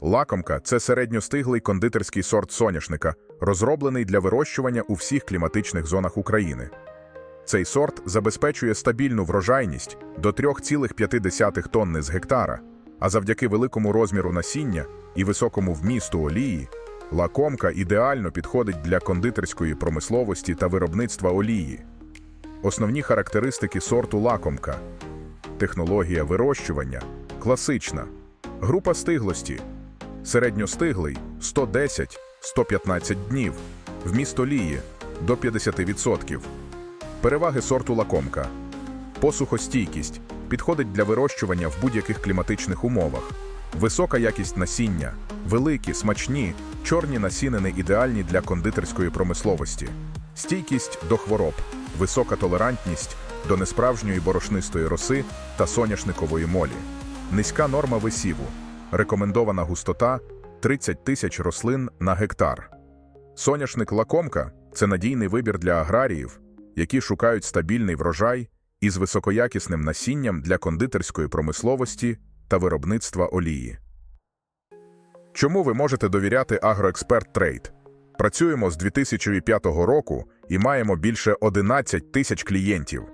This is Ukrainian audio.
Лакомка це середньостиглий кондитерський сорт соняшника, розроблений для вирощування у всіх кліматичних зонах України. Цей сорт забезпечує стабільну врожайність до 3,5 тонни з гектара, а завдяки великому розміру насіння і високому вмісту олії, лакомка ідеально підходить для кондитерської промисловості та виробництва олії. Основні характеристики сорту лакомка. Технологія вирощування класична. Група стиглості середньостиглий 110-115 днів, вміст олії до 50%. Переваги сорту лакомка. Посухостійкість підходить для вирощування в будь-яких кліматичних умовах. Висока якість насіння, великі, смачні, чорні насінини ідеальні для кондитерської промисловості. Стійкість до хвороб, висока толерантність до несправжньої борошнистої роси та соняшникової молі. Низька норма висіву. Рекомендована густота 30 тисяч рослин на гектар. Соняшник лакомка це надійний вибір для аграріїв, які шукають стабільний врожай із високоякісним насінням для кондитерської промисловості та виробництва олії. Чому ви можете довіряти Агроексперт Трейд? Працюємо з 2005 року і маємо більше 11 тисяч клієнтів.